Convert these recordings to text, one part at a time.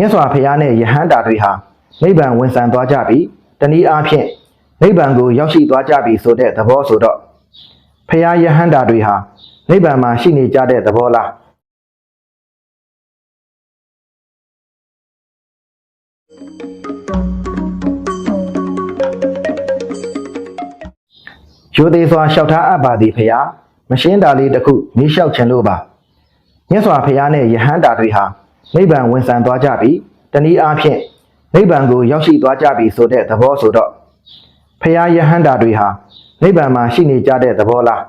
မြတ်စွာဘုရားနဲ့ယဟန္တာတွေဟာနိဗ္ဗာန်ဝင်ဆံသွားကြပြီးတနည်းအားဖြင့်နိဗ္ဗာန်ကိုရောက်ရှိသွားကြပြီဆိုတဲ့သဘောဆိုတော့ဘုရားယဟန္တာတွေဟာနိဗ္ဗာန်မှာရှိနေကြတဲ့သဘောလားရိုသေစွာလျှောက်ထားအပ်ပါသည်ဖရာမရှင်းတာလေးတစ်ခုမြေလျှောက်ခြင်းလို့ပါမြတ်စွာဘုရားနဲ့ယဟန္တာတွေဟာ နိဗ္ဗာန်ဝင်ဆံသွားကြပြီးတနည်းအားဖြင့်နိဗ္ဗာန်ကိုရောက်ရှိသွားကြပြီဆိုတဲ့သဘောဆိုတော့ဖရာယဟန္တာတွေဟာနိဗ္ဗာန်မှာရှိနေကြတဲ့သဘောလား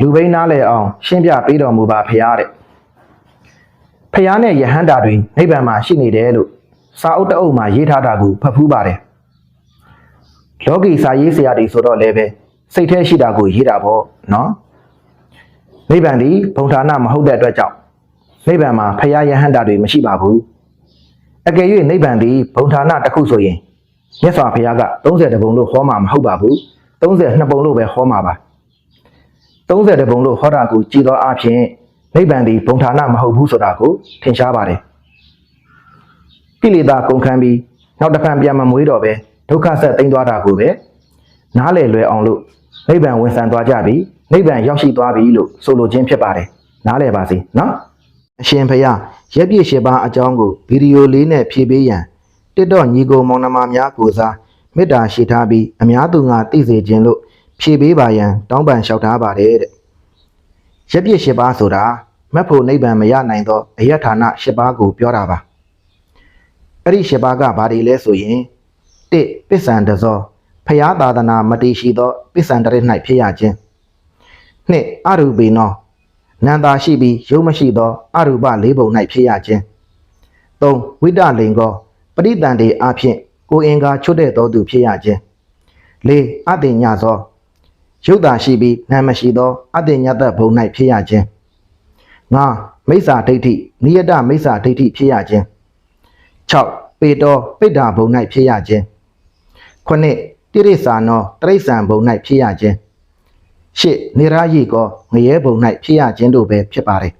လူဘိန်းနားလည်အောင် ရှင်းပြပေးတော်မူပါဖရာတဲ့ဖရာနဲ့ယဟန္တာတွေနိဗ္ဗာန်မှာရှိနေတယ်လို့စာအုပ်တစ်အုပ်မှာရေးထားတာကိုဖတ်ဖူးပါတယ်လောကီစာရေးဆရာတွေဆိုတော့လည်းပဲစိတ်แท้ရှိတာကိုရေးတာပေါ့နော်နိဗ္ဗာန်ဒီဘုံဌာနမဟုတ်တဲ့အတွက်ကြောင့် နိဗ္ဗာန်မှာဖရာယဟန္တာတွေမရှိပါဘူးအကယ်၍နိဗ္ဗာန်ဒီဘုံဌာနတစ်ခုဆိုရင်မြတ်စွာဘုရားက30ပုံလို့ဟောမှာမဟုတ်ပါဘူး32ပုံလို့ပဲဟောမှာပါ30ပုံလို့ဟောတာကိုကြည်သောအဖြစ်နိဗ္ဗာန်ဒီဘုံဌာနမဟုတ်ဘူးဆိုတာကိုထင်ရှားပါတယ်ကိလေသာကုန်ခန်းပြီးနောက်တစ်ခါပြန်မမွေးတော့ပဲဒုက္ခဆက်သိမ်းသွားတာကိုပဲနားလည်လွယ်အောင်လို့နိဗ္ဗာန်ဝင်ဆံသွားကြပြီနိဗ္ဗာန်ရောက်ရှိသွားပြီလို့ဆိုလိုခြင်းဖြစ်ပါတယ်နားလည်ပါစေနော် အရှင်ဖယားရက်ပြည့်ရှိပါအကြောင်းကိုဗီဒီယိုလေးနဲ့ဖြည့်ပေးရန်တစ်တော့ညီကိုမောင်နှမများကိုစားမေတ္တာရှိထားပြီးအများသူငါသိစေခြင်းလို့ဖြည့်ပေးပါရန်တောင်းပန်လျှောက်ထားပါတယ်တဲ့ရက်ပြည့်ရှိပါဆိုတာမက်ဖို့နိဗ္ဗာန်မရနိုင်သောအယထာဏရှိပါကိုပြောတာပါအဲ့ဒီရှိပါကဘာတွေလဲဆိုရင်၁ပစ္ဆန်တဇောဖျားသာသနာမတိရှိသောပစ္ဆန်တရ၌ဖြစ်ရခြင်း၂အရူပေနော နန္တာရှိပြီးရုပ်မရှိသောအရူပလေးပုံ၌ဖြစ်ရခြင်း၃ဝိတလင်ကောပရိတန်တေအဖြစ်ကိုယ်အင်္ဂါချွတ်တဲ့သောသူဖြစ်ရခြင်း၄အတင်ညသောရုပ်သာရှိပြီးနာမရှိသောအတင်ညတဘုံ၌ဖြစ်ရခြင်း၅မိစ္ဆာဒိဋ္ဌိနိယတမိစ္ဆာဒိဋ္ဌိဖြစ်ရခြင်း6ပေတောပိဋ္ဌာဘုံ၌ဖြစ်ရခြင်းခုနှစ်တိရိစ္ဆာနောတရိစ္ဆာန်ဘုံ၌ဖြစ်ရခြင်း ရှစ်နေရယိကောငရဲဘုံ၌ဖြစ်ရခြင်းတို့ပဲဖြစ်ပါတယ်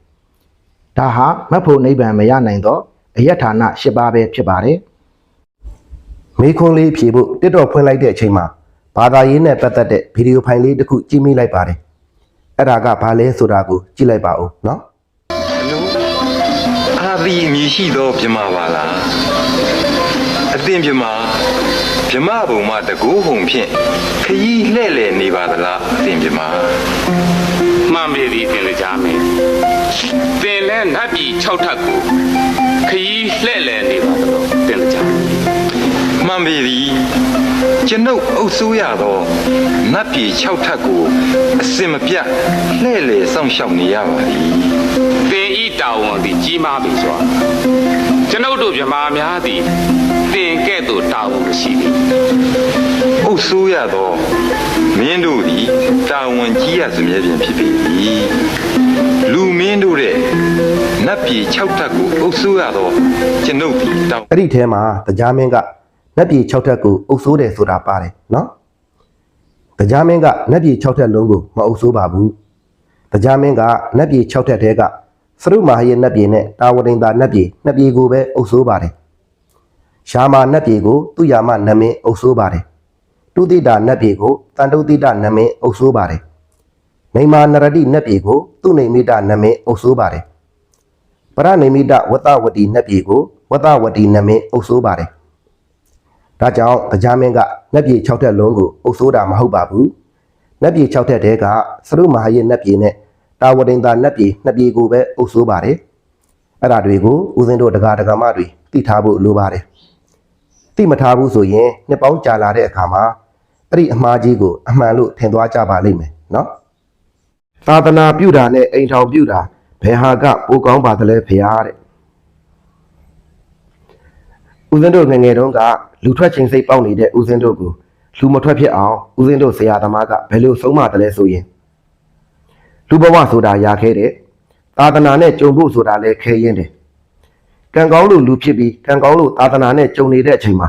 ဒါဟာမတ်ဖို့နိဗ္ဗာန်မရနိုင်တော့အယတ္ဌာဏ၈ပါးပဲဖြစ်ပါတယ်မေခွန်းလေးဖြေဖို့တစ်တော့ဖွင့်လိုက်တဲ့အချိန်မှာဘာသာရေးနဲ့ပတ်သက်တဲ့ဗီဒီယိုဖိုင်လေးတစ်ခုကြည့်မိလိုက်ပါတယ်အဲ့ဒါကဘာလဲဆိုတာကိုကြည့်လိုက်ပါဦးနော်လို့အာသီအမည်ရှိသောမြမပါလားအသင်မြမမြမဘုံမှာတကူဟုံဖြင့် ခရီးလှဲ့လေနေပါသလားအသင်မြမမှန်ပေသည်တင်လေကြမယ်။တင်လဲနတ်ပြည်6ထပ်ကိုခရီးလှဲ့လဲနေပါတော့တင်လေကြမယ်မှန်ပေသည်ကျွန်ုပ်အုပ်ဆိုးရသောနတ်ပြည်6ထပ်ကိုအစင်မပြတ်လှဲ့လေစောင့်ရှောက်နေရပါသည်။တင်ဤတာဝန်သည်ကြီးမားပြီစွာ။ကျွန်ုပ်တို့မြမာများသည်တင်ကဲ့သို့တာဝန်မရှိသည် အုပ်ဆိုးရသောမင်းတို့သည်တာဝန်ကြီးရစမြဲပင်ဖြစ်ပေသည်လူမင်းတို့တဲ့နတ်ပြည်6ထပ်ကိုအုပ်ဆိုးရသောကျွန်ုပ်သည်တောင်းအဲ့ဒီထဲမှာတရားမင်းကနတ်ပြည်6ထက်ကိုအုပ်ဆိုးတယ်ဆိုတာပါတယ်နော်တရားမင်းကနတ်ပြည်6ထက်လုံးကိုမအုပ်ဆိုးပါဘူးတရားမင်းကနတ်ပြည်6ထက်တဲကသရုမာဟယေနတ်ပြည်နဲ့တာဝတိန်သာနတ်ပြည်နှစ်ပြည်ကိုပဲအုပ်ဆိုးပါတယ်ရှားမာနတ်ပြည်ကိုသူယာမနမင်းအုပ်ဆိုးပါတယ် တုတိတာနတ်ပြည်ကိုတန်တုတိတာနမင်းအုပ်ဆိုးပါတယ်မိမာနရတိနတ်ပြည်ကိုသူနေမိတာနမင်းအုပ်ဆိုးပါတယ်ပရနိမိတဝတ္တဝတီနှစ်ပြည်ကိုဝတ္တဝတီနမင်းအုပ်ဆိုးပါတယ်။ဒါကြောင့်တရားမင်းကနှစ်ပြည်6ထက်လုံးကိုအုပ်ဆိုးတာမဟုတ်ပါဘူး။နှစ်ပြည်6ထက်တည်းကသရုမဟာယေနှစ်ပြည်နဲ့တာဝတိန်သာနှစ်ပြည်နှစ်ပြည်ကိုပဲအုပ်ဆိုးပါတယ်။အဲ့ဒါတွေကိုဦးဇင်းတို့တရားဒဂမတွေသိထားဖို့လိုပါတယ်။သိမထားဘူးဆိုရင်နှစ်ပေါင်းကြာလာတဲ့အခါမှာ အဲ့ဒီအမှားကြီးကိုအမှန်လို့ထင်သွားကြပါလိမ့်မယ်နော်။သာသနာပြုတာနဲ့အိမ်ထောင်ပြုတာဘယ်ဟာကပိုကောင်းပါသလဲဖေဟာတဲ့ဦးဇင်းတို့ငယ်ငယ်တုန်းကလူထွက်ချင်းစိတ်ပေါက်နေတဲ့ဦးဇင်းတို့ကိုလူမထွက်ဖြစ်အောင်ဦးဇင်းတို့ဆရာသမားကဘယ်လိုဆုံးမတယ်လဲဆိုရင်လူဘဝဆိုတာရာခဲတဲ့သာသနာနဲ့ကြုံဖို့ဆိုတာလည်းခဲရင်တယ်ကံကောင်းလို့လူဖြစ်ပြီးကံကောင်းလို့သာသနာနဲ့ကြုံနေတဲ့အချိန်မှာ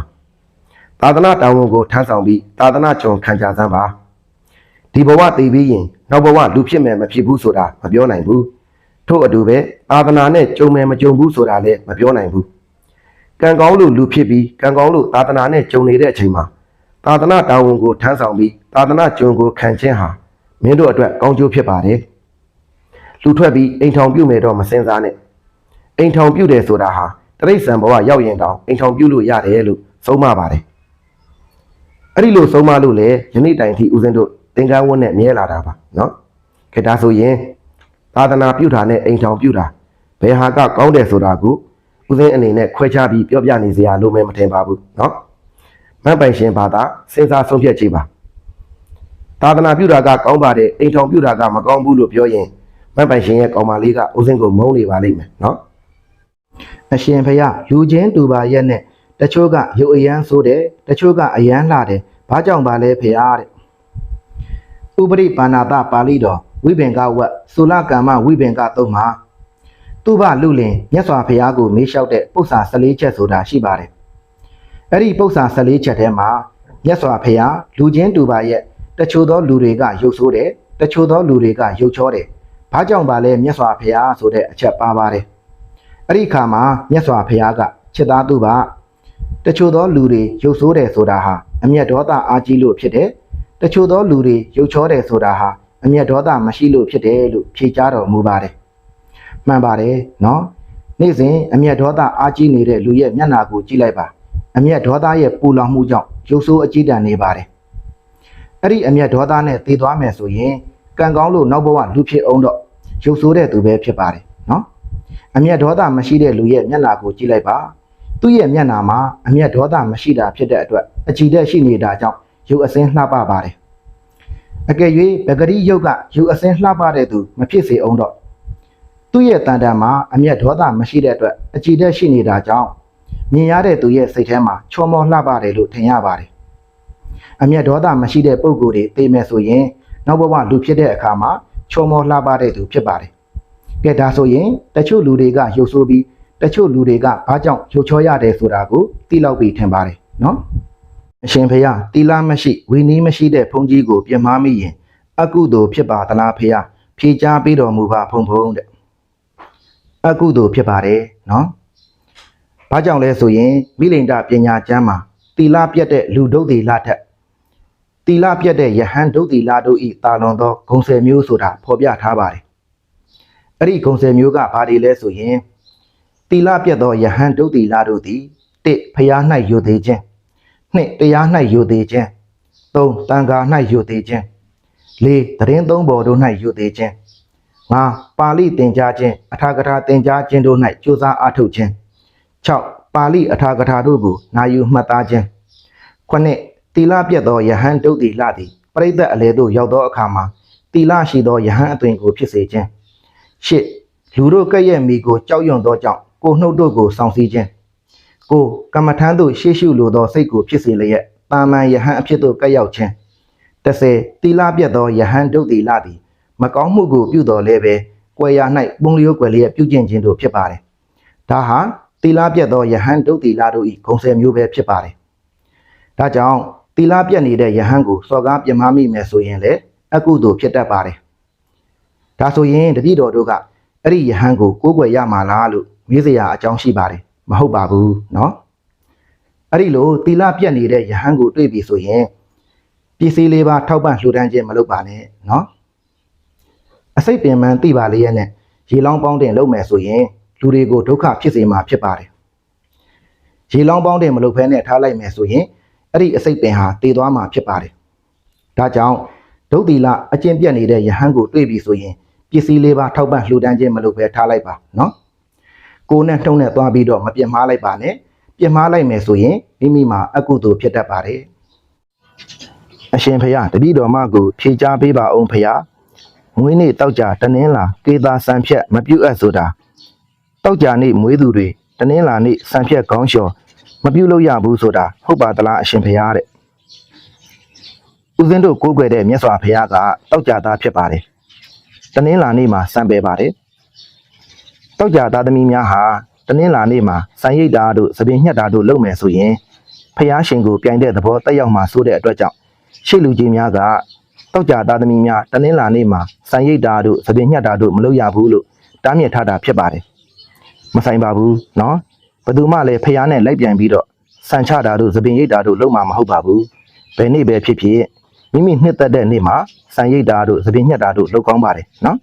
သာသနာတာဝန်ကိုထမ်းဆောင်ပြီးသာသနာကြုံခံကြစမ်းပါဒီဘဝတည်ပြီးရင်နောက်ဘဝလူဖြစ်မယ်မဖြစ်ဘူးဆိုတာမပြောနိုင်ဘူးထို့အတူပဲအာသနာနဲ့ကြုံမယ်မကြုံဘူးဆိုတာလည်းမပြောနိုင်ဘူးကံကောင်းလို့လူဖြစ်ပြီးကံကောင်းလို့သာသနာနဲ့ကြုံနေတဲ့အချိန်မှာသာသနာတာဝန်ကိုထမ်းဆောင်ပြီးသာသနာကြုံကိုခံခြင်းဟာမင်းတို့အတွက်ကောင်းကျိုးဖြစ်ပါတယ်လူထွက်ပြီးအိမ်ထောင်ပြုမယ်တော့မစင်စားနဲ့အိမ်ထောင်ပြုတယ်ဆိုတာဟာတရိษံဘဝရောက်ရင်တောင်အိမ်ထောင်ပြုလို့ရတယ်လို့ဆုံးမပါတယ် အဲ့ဒီလိုဆုံးမလို့လေယနေ့တိုင်အထိဦးစင်းတို့သင်္ကန်းဝတ်နဲ့မြဲလာတာပါနော်ခေတ္တဆိုရင်သာသနာပြုတာနဲ့အိမ်ထောင်ပြုတာဘယ်ဟာကကောင်းတယ်ဆိုတာကိုဦးစင်းအနေနဲ့ခွဲခြားပြီးပြောပြနေစရာလိုမဲမထင်ပါဘူးနော်မန့်ပိုင်ရှင်ဘာသာစဉ်းစားဆုံးဖြတ်ကြည့်ပါသာသနာပြုတာကကောင်းပါတယ်အိမ်ထောင်ပြုတာကမကောင်းဘူးလို့ပြောရင်မန့်ပိုင်ရှင်ရဲ့ကောင်မလေးကဦးစင်းကိုမုန်းနေပါလိမ့်မယ်နော်အရှင်ဖရာလူချင်းတူပါရက်နဲ့ တချို့ကရုပ်အယမ်းဆိုးတယ်တချို့ကအယမ်းလှတယ်ဘာကြောင့်ပါလဲဖယားတဲ့ဥပရိပါဏာတပါဠိတော်ဝိပင်ကဝတ်သုလကမ္မဝိပင်ကသုံးမှာသူ့ဘလူလင်မြတ်စွာဘုရားကိုမေးလျှောက်တဲ့ပု္ပ္ပာ14ချက်ဆိုတာရှိပါတယ်။အဲ့ဒီပု္ပ္ပာ14ချက်ထဲမှာမြတ်စွာဘုရားလူချင်းတူပါရဲ့တချို့သောလူတွေကရုပ်ဆိုးတယ်တချို့သောလူတွေကရုပ်ချောတယ်။ဘာကြောင့်ပါလဲမြတ်စွာဘုရားဆိုတဲ့အချက်ပါပါတယ်။အဲ့ဒီအခါမှာမြတ်စွာဘုရားကချစ်သားသူပါ တချို့သောလူတွေရုပ်ဆိုးတယ်ဆိုတာဟာအမျက်ဒေါသအားကြီးလို့ဖြစ်တယ်။တချို့သောလူတွေရုပ်ချောတယ်ဆိုတာဟာအမျက်ဒေါသမရှိလို့ဖြစ်တယ်လို့ဖြေကြားတော်မူပါတယ်။မှန်ပါတယ်နော်နေ့စဉ်အမျက်ဒေါသအားကြီးနေတဲ့လူရဲ့မျက်နှာကိုကြည့်လိုက်ပါအမျက်ဒေါသရဲ့ပူလောင်မှုကြောင့်ရုပ်ဆိုးအကြည့်တန်နေပါတယ်အဲ့ဒီအမျက်ဒေါသနဲ့တည်သွားမယ်ဆိုရင်ကံကောင်းလို့နောက်ဘဝလူဖြစ်အောင်တော့ရုပ်ဆိုးတဲ့သူပဲဖြစ်ပါတယ်နော်အမျက်ဒေါသမရှိတဲ့လူရဲ့မျက်နှာကိုကြည့်လိုက်ပါ သူ့ရဲ့မျက်နှာမှာအမျက်ဒေါသမရှိတာဖြစ်တဲ့အတွက်အကြည်တဲ့ရှိနေတာကြောင့်ရုပ်အစင်းလှပပါတယ်အကယ်၍ပဂရိယုတ်ကရုပ်အစင်းလှပတဲ့သူမဖြစ်စေအောင်တော့သူ့ရဲ့တန်တန်မှာအမျက်ဒေါသမရှိတဲ့အတွက်အကြည်တက်ရှိနေတာကြောင့်မြင်ရတဲ့သူရဲ့စိတ်ထဲမှာချောမောလှပတယ်လို့ထင်ရပါတယ်။အမျက်ဒေါသမရှိတဲ့ပုံကိုယ်တွေသိမဲ့ဆိုရင်နောက်ဘဝလူဖြစ်တဲ့အခါမှာချောမောလှပတဲ့သူဖြစ်ပါတယ်။ကဲဒါဆိုရင်တချို့လူတွေကရုပ်ဆိုးပြီး တချို့လူတွေကဘာကြောင့်ရုပ်ချောရတယ်ဆိုတာကိုသိလောက်ပြီးထင်ပါတယ်နော်။အရှင်ဖေယတီလာမရှိဝီနီးမရှိတဲ့ဘုန်းကြီးကိုပြမမိရင် အကုသိုလ်ဖြစ်ပါသလားဖေယဖြေချပေးတော်မူပါဖုံဖုံတဲ့အကုသိုလ်ဖြစ်ပါတယ်နော်။ဘာကြောင့်လဲဆိုရင်မိလိန်တပညာကျမ်းမှာတီလာပြတ်တဲ့လူဒုတ်တီလာထက်တီလာပြတ်တဲ့ယဟန်ဒုတ်တီလာတို့ဤတာလွန်သောဂုံဆယ်မျိုးဆိုတာဖော်ပြထားပါတယ်။အဲ့ဒီဂုံဆယ်မျိုးကဘာတွေလဲဆိုရင် တီလာပြတ်သောယဟန်ဒုတ်တီလာတို့သည်၁ဖျား၌ယိုသေးခြင်း၂တရား၌ယိုသေးခြင်း၃တန်ခါ၌ယိုသေးခြင်း၄သတင်းသုံးပေါ်တို့၌ယိုသေးခြင်းငါပါဠိသင်ကြားခြင်းအထာကထာသင်ကြားခြင်းတို့၌ကြိုးစားအားထုတ်ခြင်း6ပါဠိအထာကထာတို့ကိုနာယူမှတ်သားခြင်း9တီလပြတ်သောယဟန်တုတ်တီလသည်ပရိသတ်အလေသို့ရောက်သောအခါမှာတီလရှိသောယဟန်အသွင်ကိုဖြစ်စေခြင်း10လူတို့ကဲ့ရဲ့မိကိုကြောက်ရွံ့သောကြောင့် ကိုနှုတ်တို့ကိုစောင့်စည်းခြင်းကိုကမ္မထမ်းသို့ရှေ့ရှုလိုသောစိတ်ကိုဖြစ်စေလျက်တာမန်ယဟန်အဖြစ်သို့ကဲ့ရောက်ခြင်း10တီလပြတ်သောယဟန်တုတ်တီလသည်မကောင်းမှုကိုပြုတော်လဲပဲကွယ်ရာ၌ပုံလျောကွယ်လျက်ပြုကျင့်ခြင်းတို့ဖြစ်ပါတယ်။ဒါဟာတီလာပြတ်သောယဟန်ဒုတ်တီလာတို့ဤဂုံဆယ်မျိုးပဲဖြစ်ပါတယ်။ဒါကြောင့်တီလာပြတ်နေတဲ့ယဟန်ကိုစော်ကားပြမမိမယ်ဆိုရင်လည်းအကုသိုလ်ဖြစ်တတ်ပါတယ်။ဒါဆိုရင်တတိတော်တို့ကအဲ့ဒီယဟန်ကိုကိုးကွယ်ရမှာလားလို့ မေးစရာအကြောင်းရှိပါတယ်။မဟုတ်ပါဘူးနော်။အဲ့ဒီလိုတီလာပြတ်နေတဲ့ယဟန်ကိုတွေ့ပြီဆိုရင်ပစ္စည်းလေးပါထောက်ပံ့လှူဒန်းခြင်းမလုပ်ပါနဲ့နော်။အစိတ်ပင်ပန်းသိပါလေရဲ့နဲ့ရေလောင်းပေါင်းတင်လုပ်မယ်ဆိုရင်လူတွေကိုဒုက္ခဖြစ်စေမှာဖြစ်ပါတယ်။ရေလောင်းပေါင်းတင်မလုပ်ဘဲနဲ့ထားလိုက်မယ်ဆိုရင်အဲ့ဒီအစိတ်ပင်ဟာတည်သွားမှာဖြစ်ပါတယ်။ဒါကြောင့်ဒုတ်တီလအကျင့်ပြတ်နေတဲ့ယဟန်ကိုတွေ့ပြီဆိုရင်ပစ္စည်းလေးပါထောက်ပံ့လှူဒန်းခြင်းမလုပ်ဘဲထားလိုက်ပါနော်။ ကိုယ်နဲ့နှုံနဲ့သွားပြီးတော့မပြစ်မှားလိုက်ပါနဲ့။ပြစ်မှားလိုက်မယ်ဆိုရင်မိမိမှာအကုသိုလ်ဖြစ်တတ်ပါတယ်။အရှင်ဖရာတပည့်တော်မကိုဖြေချပေးပါအောင်ဖရာ။မွေးနေ့တောက်ကြတနင်္လာကေသာစံဖြတ်မပြုတ်အပ်ဆိုတာတောက်ကြနေ့မွေးသူတွေတနင်္လာနေ့စံဖြတ်ကောင်းလျှော်မပြုတ်လို့ရဘူးဆိုတာဟုတ်ပါသလားအရှင်ဘုရားတဲ့ဦးဇင်းတို့ကိုးကွယ်တဲ့မြတ်စွာဘုရားကတောက်ကြသားဖြစ်ပါတယ်တနင်္လာနေ့မှာစံပယ်ပါတယ် တောက်ကြသားသမီးများဟာတနင်္လာနေ့မှာစံရိတ်တာတို့သပင်ညှက်တာတို့လုပ်မယ်ဆိုရင်ဖះရှင်ကိုပြိုင်တဲ့သဘောတက်ရောက်မှာဆိုတဲ့အတွက်ကြောင့်ရှေ့လူကြီးများက တောက်ကြသားသမီးများတနင်္လာနေ့မှာစံရိတ်တာတို့သပင်ညှက်တာတို့မလုပ်ရဘူးလို့တားမြစ်ထားတာဖြစ်ပါတယ်မဆိုင်ပါဘူးเนาะ ဘယ်သူမှလည်းဖះနဲ့လိုက်ပြန်ပြီးတော့စံချတာတို့သပင်ရိတ်တာတို့လုံးမှာမဟုတ်ပါဘူးဘယ်နေ့ပဲဖြစ်ဖြစ်မိမိနှစ်သက်တဲ့နေ့မှာစံရိတ်တာတို့သပင်ညက်တာတို့လုပ်ကောင်းပါတယ်နော်